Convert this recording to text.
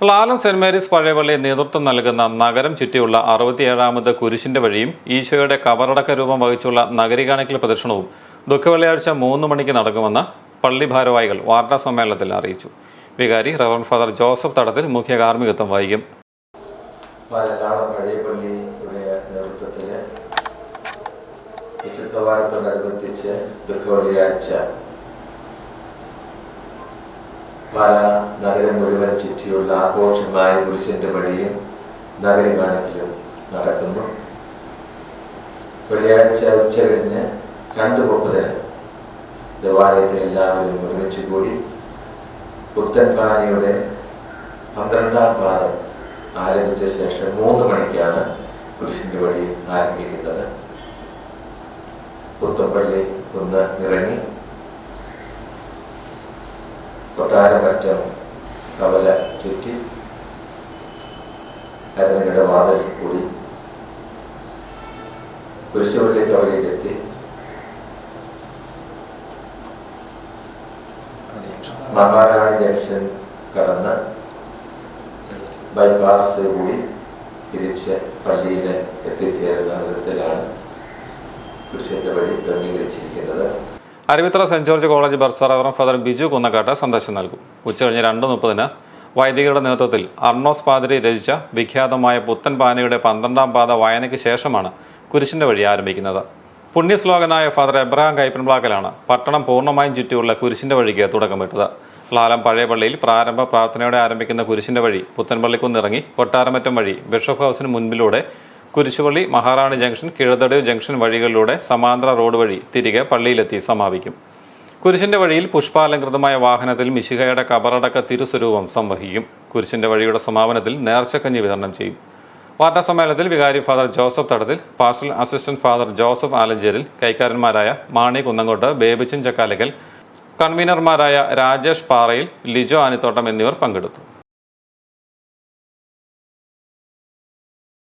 പ്ലാലം saint Mary's പഴയപള്ളി നേതൃത്വം നൽകുന്ന നഗരം ചുറ്റിയുള്ള അറുപത്തിയേഴാമത് കുരിശിന്റെ വഴിയും ഈശോയുടെ കവറടക്ക രൂപം വഹിച്ചുള്ള നഗരികാണിക്കൽ പ്രദർശനവും ദുഃഖവെള്ളിയാഴ്ച മൂന്ന് മണിക്ക് നടക്കുമെന്ന് പള്ളി ഭാരവാഹികൾ വാർത്താ സമ്മേളനത്തിൽ അറിയിച്ചു. വികാരി റവർ ഫാദർ ജോസഫ് തടത്തിൽ മുഖ്യ കാർമ്മികത്വം വഹിക്കും. പഴയപള്ളിയുടെ നേതൃത്വത്തിൽ ദുഃഖവെള്ളിയാഴ്ച പല നഗരം മുഴുവൻ ചുറ്റിയുള്ള ആഘോഷമായ കുരിശിന്റെ വഴിയും നഗരം കാണിക്കലും നടക്കുന്നു. വെള്ളിയാഴ്ച ഉച്ച കഴിഞ്ഞ് രണ്ട് മുപ്പതിന് ദേവാലയത്തിൽ എല്ലാവരും ഒരുമിച്ച് കൂടി പുത്തൻപാനിയുടെ പന്ത്രണ്ടാം പാദം ആരംഭിച്ച ശേഷം മൂന്ന് മണിക്കാണ് കുരിശിന്റെ വഴി ആരംഭിക്കുന്നത്. പുത്തപ്പള്ളി ഒന്ന് ഇറങ്ങി കൊട്ടാരമറ്റം കവല ചുറ്റി അരമനയുടെ വാതിൽ കൂടി കുരിശുപള്ളി കവലയിലെത്തി. മഹാറാണി ജംഗ്ഷൻ കടന്ന് ബൈപ്പാസ് കൂടി തിരിച്ച് പള്ളിയിൽ എത്തിച്ചേരുന്ന വിധത്തിലാണ് കുരിശിന്റെ വഴി ക്രമീകരിച്ചിരിക്കുന്നത്. Aruvithura saint George college bursar reverend father Biju Kunnakkattu സന്ദേശം നൽകും. ഉച്ചകഴിഞ്ഞ് രണ്ട് മുപ്പതിന് വൈദികരുടെ നേതൃത്വത്തിൽ അർണോസ് പാതിരി രചിച്ച വിഖ്യാതമായ പുത്തൻ പാനയുടെ പന്ത്രണ്ടാം പാത വായനയ്ക്ക് ശേഷമാണ് കുരിശിന്റെ വഴി ആരംഭിക്കുന്നത്. പുണ്യശ്ലോകനായ ഫാദർ എബ്രഹാം കൈപ്പൻപ്ലാക്കലാണ് പട്ടണം പൂർണമായും ചുറ്റിയുള്ള കുരിശിന്റെ വഴിക്ക് തുടക്കമിട്ടത്. ലാലം പഴയ പള്ളിയിൽ പ്രാരംഭ പ്രാർത്ഥനയോടെ ആരംഭിക്കുന്ന കുരിശിന്റെ വഴി പുത്തൻപള്ളിക്കുന്നിറങ്ങി കൊട്ടാരമറ്റം വഴി ബിഷപ്പ് ഹൗസിന് മുൻപിലൂടെ കുരിശുപള്ളി മഹാറാണി ജംഗ്ഷൻ കിഴതടവ് ജംഗ്ഷൻ വഴികളിലൂടെ സമാന്തര റോഡ് വഴി തിരികെ പള്ളിയിലെത്തി സമാപിക്കും. കുരിശിന്റെ വഴിയിൽ പുഷ്പാലങ്കൃതമായ വാഹനത്തിൽ മിശിഹയുടെ കബറടക്ക തിരുസ്വരൂപം സംവഹിക്കും. കുരിശിന്റെ വഴിയുടെ സമാപനത്തിൽ നേർച്ചക്കഞ്ഞി വിതരണം ചെയ്യും. വാർത്താ സമ്മേളനത്തിൽ വികാരി ഫാദർ ജോസഫ് തടത്തിൽ പാർസൽ അസിസ്റ്റന്റ് ഫാദർ ജോസഫ് ആലഞ്ചേരിൽ കൈക്കാരന്മാരായ മാണി കുന്നങ്കോട്ട് ബേബിച്ചൻ ചക്കാലക്കൽ കൺവീനർമാരായ രാജേഷ് പാറയിൽ ലിജോ ആനിത്തോട്ടം എന്നിവർ പങ്കെടുത്തു.